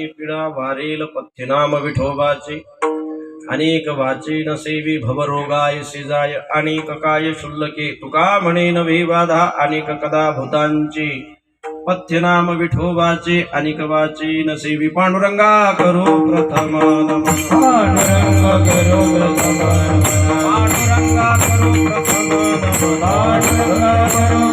पिडा वारेल पथ्यनाम विठोबाचे. अनेक वाचे न सेवी भवरोगाय सिजाय अनेक काय शुल्लके. तुका म्हणे नवे बाधा अनेक कदा भूतांचे. पथ्यनाम विठोबाचे अनेक वाचे न सेवी. पांडुरंगा करो प्रथम करो प्रथम पांडुरंगा करो प्रथम करो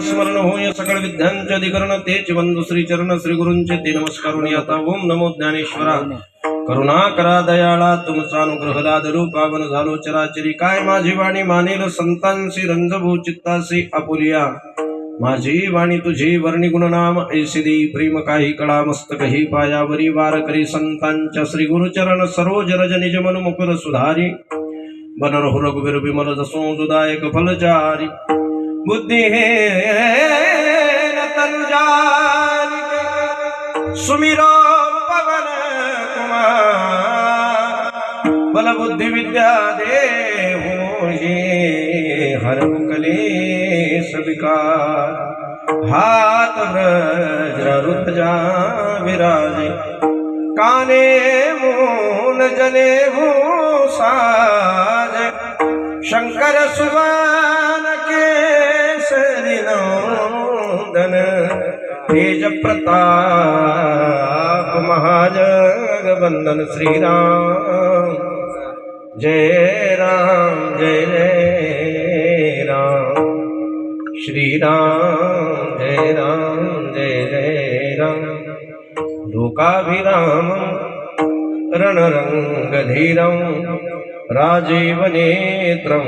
स्मरण होय सकळ विद्यांचे अधिकरण तेच बंधू श्री चरण श्री गुरूंचे ते नमस्कारून आता ओम नमो ज्ञानेश्वरा. करुणा करा दयाळा तुमचा अनुग्रह लादरू पावन झालो चराचरी. काय माझी वाणी मानेल संतांशी रंगभू चित्तासी आपुलिया माझी वाणी तुझी वर्णी गुणनाम ऐसिदी प्रेम काही कळा मस्तक ही पायावरी वार करी संतांच्या श्री गुरुचरण सरोज रज निज मन मुकुर सुधारी. बनरहु रघुवीर विमल जसो दुदायक फलचारी. बुद्धि हे सुमिरो पवन कुमार। बल बुद्धि विद्या देहु ये हर कलेश विकार। हाथ वज्र जा विराजे। काने मून जने साज। शंकर सुवन के नंदन तेज प्रताप महाजगबंदन श्रीराम। जय राम जय जय राम। श्रीराम जय राम जय जय राम। लोकाभिरामं रणरङ्गधीरं राजीवनेत्रं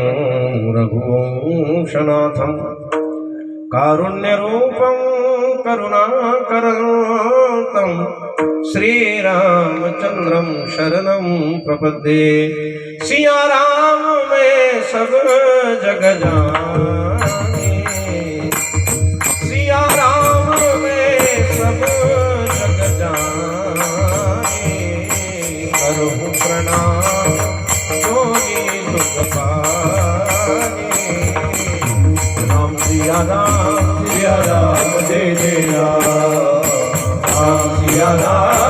रघुवंशनाथं कारुण्यरूपं करुणाकरन्तं श्रीरामचन्द्रं शरणं प्रपद्ये सिया राम में सब जग yeah